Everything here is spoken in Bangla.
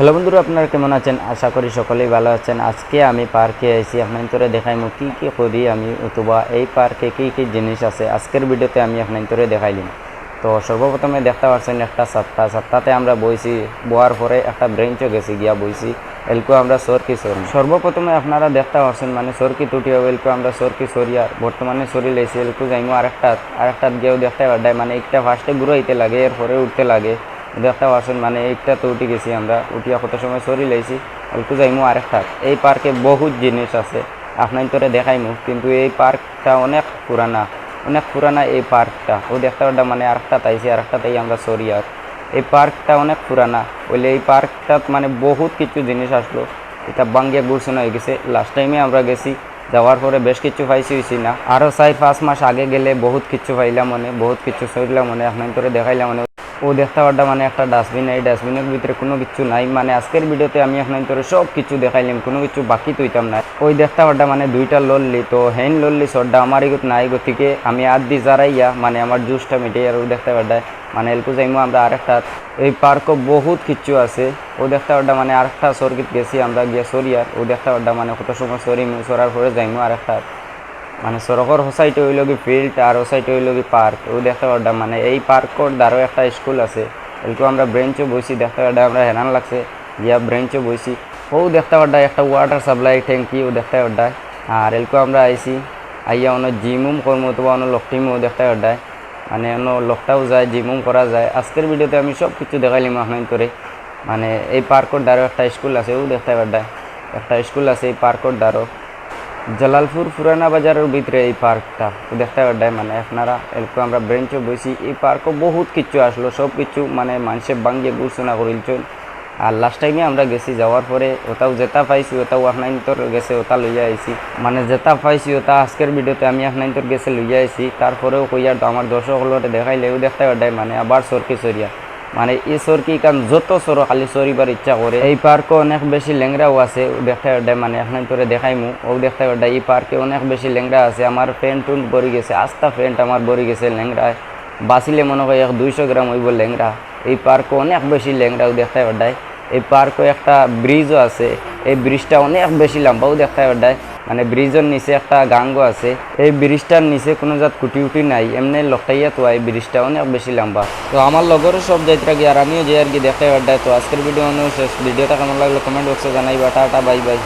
হ্যালো বন্ধুরা, আপনারা কেমন আছেন? আশা করি সকলেই ভালো আছেন। আজকে আমি পার্কে এসেছি আপনার তোরে দেখাইমু কী কী করি আমি, অথবা এই পার্কে কী কী জিনিস আছে। আজকের ভিডিওতে আমি আপনার দেখাইলিম তো সর্বপ্রথমে দেখতে পাচ্ছেন একটা সাতটা সাতটাতে আমরা বইছি, বোয়ার পরে একটা ব্রেঞ্চও গেছি, গিয়া বইছি, এলকো আমরা সরকি সরি। সর্বপ্রথমে আপনারা দেখতে পাচ্ছেন মানে সরকি তুটি হবে, এলকো আমরা সরকি সরিয়া বর্তমানে সরি লেছি এলকো যাইমু আরেকটা আরেকটা গিয়েও দেখতে পারডাই মানে একটা ফার্স্টে ঘুরাইতে লাগে, এরপরে উঠতে লাগে। দেখতে পাচ্ছেন মানে একটা তো উঠে গেছি আমরা। উঠিয়া কত সময় সরি লাইছি অল্প যাইমু আরেকটা এই পার্কে বহুত জিনিস আছে আপনার তোরে দেখাইমু। কিন্তু এই পার্কটা অনেক পুরানা অনেক পুরানা এই পার্কটা। ও দেখতে পারটা মানে আরেকটা তাইছি, আরেকটা তাই আমরা সরি আর। এই পার্কটা অনেক পুরানা, বলে এই পার্কটাত মানে বহুত কিছু জিনিস আসলো। এটা বাঙ্গিয়া গুরসুন হয়ে গেছে। লাস্ট টাইমে আমরা গেছি, যাওয়ার পরে বেশ কিছু পাইছি হয়েছি না। আরও চার পাঁচ মাস আগে গেলে বহুত কিছু পাইলাম মনে, বহুত কিছু সরিলাম মনে আপনার তোরে দেখাইলাম মনে। ও দেখতে পারটা মানে একটা ডাস্টবিন, এই ডাস্টবিনের ভিতরে কোনো কিছু নাই। মানে আজকের ভিডিওতে আমি আপনার তোরে সব কিছু দেখাইলাম, কোনো কিছু বাকি তুইতাম না। ওই দেখতে পারটা মানে দুইটা লড়লি তো হেন লড়লি সরটা আমার এগুত নাই গতিকে আমি আর দি যারাইয়া মানে আমার জুসটা মিটে আর ও দেখতে পারটায় মানে এলকু যাইমু আমরা আরেকটা। এই পার্কও বহুত কিছু আছে। ও দেখতে পারটা মানে আরেকটা সরকিত গেছি আমরা গিয়া সরিয়ার ও দেখতে পারটা মানে কত সময় সরিমু, সরার পরে যাইমু আরেকটা। মানে সড়কর হোসাইটে হইল কি ফিল্ড আর হোসাইটে হইল কি পার্ক ও দেখতে পারতাম মানে এই পার্কর দ্বারও একটা স্কুল আছে। এলকু আমরা ব্রেঞ্চও বইছি, দেখতে পারতাম আমরা হেরান লাগছে। গিয়া ব্রেঞ্চও বইছি। ও দেখতে পারতাম একটা ওয়াটার সাপ্লাই ট্যাঙ্কি ও দেখতে পারতাম আর এলকু আমরা আইছি, আইয়া অন্য জিমুম করব অথবা অন্য লকটিমও দেখতে পারতাম মানে অন্য লকটাও যায় জিমুম করা যায়। আজকের ভিডিওতে আমি সব কিছু দেখাইলাম আপনার করে। মানে এই পার্কর দ্বারও একটা স্কুল আছে, ও দেখতে পারতাম একটা স্কুল আছে, এই পার্কর দ্বারও জালালপুর পুরানা বাজারের ভিতরে এই পার্কটা দেখতে পারডায় মানে আপনারা এরকম আমরা ব্রেঞ্চও বসি এই পার্কও বহুত কিছু আসলো সব কিছু মানে মানুষের বাঙ্গিয়ে ঘোষণা করিলছেন আর লাস্ট টাইমে আমরা গেছি যাওয়ার পরে ওটাও যেটা পাইছি ওটাও আপনার তোর গেছে ওটা লইয়া আইছি মানে যেটা পাইছি ওটা আজকের ভিডিওতে আমি আপনার তোর গেছে লইয়া আইছি তারপরেও কইয়ার আমার দর্শক হলোতে দেখাইলেও দেখতে পারডায় মানে আবার সরকি সরিয়া মানে এই সরকি কারণ যত সর খালি সরিবার ইচ্ছা করে এই পার্কে অনেক বেশি ল্যাংরাও আছে দেখতে পারডায় মানে এখন তোরে দেখাইমু ও দেখতে পারডায় এই পার্কে অনেক বেশি ল্যাংরা আছে। আমার ফ্রেন্ড টুন্ড বরি গেছে আস্তা ফ্রেন্ড আমার বরি গেছে ল্যাংরায় বাঁচিলে মনে হয় এক দুইশো গ্রাম হইব ল্যাংরা এই পার্কে অনেক বেশি ল্যাংরাও দেখতে পারডায় এই পার্কে একটা ব্রিজও আছে, এই ব্রিজটা অনেক বেশি লম্বাও দেখতে পারডায় মানে ব্রিজের নিচে একটা গাঙ্গ আছে। এই ব্রিজটার নিচে কোনো জাত কুটি উটি নাই, এমনি লটাইয়া তো এই ব্রিজটা অনেক বেশি লম্বা। তো আমার লগরও সব যাই গিয়ে আর আমিও যে আর কি দেখতে পাড্ডায় তো আজকের ভিডিও শেষ। ভিডিওটা কেমন লাগল কমেন্ট বক্সে জানাইবা। Tata, bye bye.